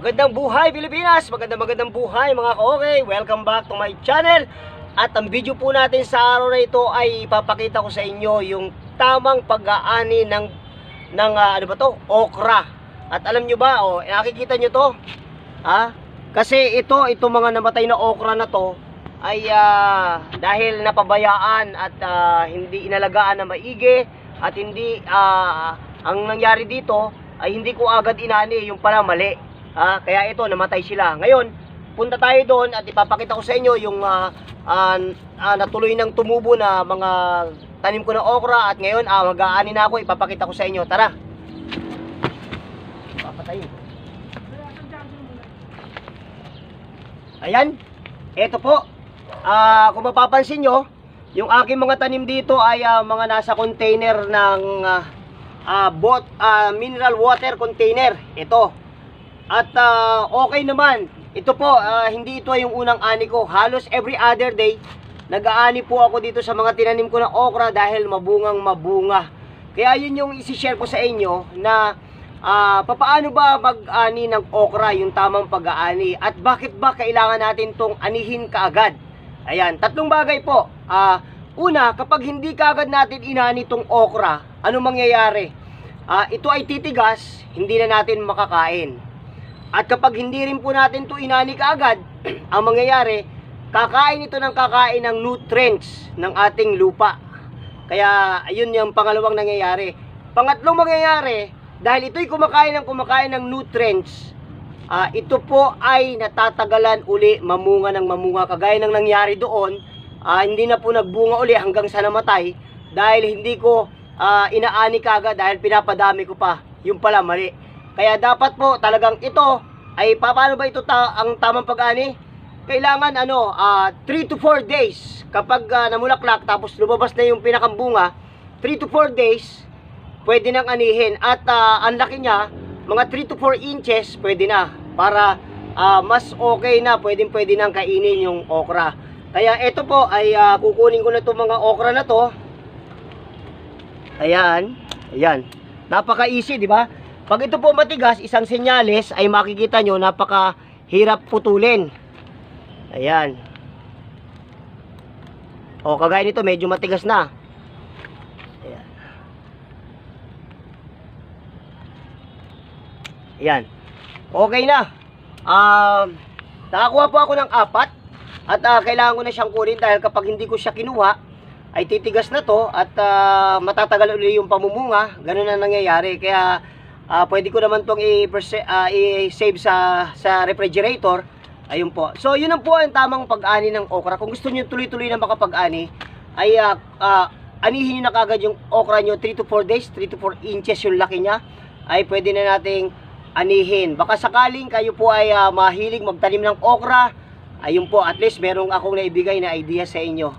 Magandang buhay Pilipinas! Magandang magandang buhay mga ka-okay! Welcome back to my channel! At ang video po natin sa araw na ito ay ipapakita ko sa inyo yung tamang pag-aani ng, ng ah, ano ba to? Okra. At alam nyo ba, oh, nakikita nyo to? Ha? Kasi ito, ito mga namatay na okra na to ay ah, dahil napabayaan at ah, hindi inalagaan na maigi at hindi ah, ang nangyari dito ay hindi ko agad inani yung pala mali. Ah, kaya ito namatay sila. Ngayon, punta tayo doon at ipapakita ko sa inyo yung ah, ah, ah, natuloy ng tumubo na mga tanim ko ng okra at ngayon ah, mag-aani na ako ipapakita ko sa inyo. Tara. Papatayin. Ayan. Ito po. Ah, kung mapapansin nyo, yung aking mga tanim dito ay ah, mga nasa container ng ah, ah, bot, ah, mineral water container. Ito. At ah, okay naman. Ito po, ah, hindi ito yung unang ani ko. Halos every other day, nag-aani po ako dito sa mga tinanim ko na okra dahil mabungang mabunga. Kaya yun yung isi-share ko sa inyo na ah, papaano ba mag-ani ng okra, yung tamang pag-aani. At bakit ba kailangan natin tong anihin kaagad? Ayan, tatlong bagay po. Ah, una, kapag hindi kaagad natin inani tong okra, ano mangyayari? Ah, ito ay titigas, hindi na natin makakain. At kapag hindi rin po natin to inani kaagad, ang mangyayari, kakain ito ng kakain ng nutrients ng ating lupa. Kaya ayun yung pangalawang nangyayari. Pangatlong mangyayari, dahil ito'y kumakain ng kumakain ng nutrients, ah, ito po ay natatagalan uli mamunga ng mamunga kagaya ng nangyari doon. ah, hindi na po nagbunga uli hanggang sa namatay dahil hindi ko ah, inaani kagad dahil pinapadami ko pa. Yung pala mali. Kaya dapat po talagang ito ay pa- paano ba ito ta- ang tamang pag-ani? Kailangan ano, 3 to 4 days kapag ah, namulaklak tapos lumabas na yung pinakambunga, 3 to 4 days pwede nang anihin at ah, ang laki niya mga 3 to 4 inches pwede na para ah, mas okay na pwedeng pwede nang kainin yung okra. Kaya ito po ay ah, kukunin ko na itong mga okra na to. Ayan, ayan. Napaka-easy, di ba? Pag ito po matigas, isang senyales ay makikita nyo napaka hirap putulin. Ayan. O, kagaya nito, medyo matigas na. Ayan. Ayan. Okay na. Um, nakakuha po ako ng apat. At ah, kailangan ko na siyang kunin dahil kapag hindi ko siya kinuha, ay titigas na to at ah, matatagal ulit yung pamumunga. Ganun na nangyayari. Kaya ah, pwede ko naman tong ah, i-save sa, sa refrigerator. Ayun po. So, yun ang po ang tamang pag-ani ng okra. Kung gusto niyo tuloy-tuloy na makapag-ani, ay ah, ah, anihin niyo na kagad yung okra niyo 3 to 4 days, 3 to 4 inches yung laki niya. Ay pwede na nating anihin. Baka sakaling kayo po ay ah, mahilig magtanim ng okra, ayun po, at least merong akong naibigay na idea sa inyo.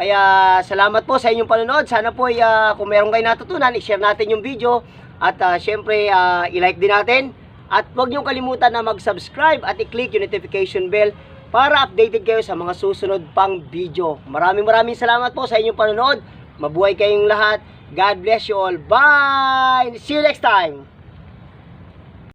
Kaya salamat po sa inyong panonood. Sana po ay, ah, kung meron kayo natutunan, i-share natin yung video. At ah, syempre, ah, i-like din natin. At huwag niyong kalimutan na mag-subscribe at i-click yung notification bell para updated kayo sa mga susunod pang video. Maraming maraming salamat po sa inyong panonood. Mabuhay kayong lahat. God bless you all. Bye! See you next time!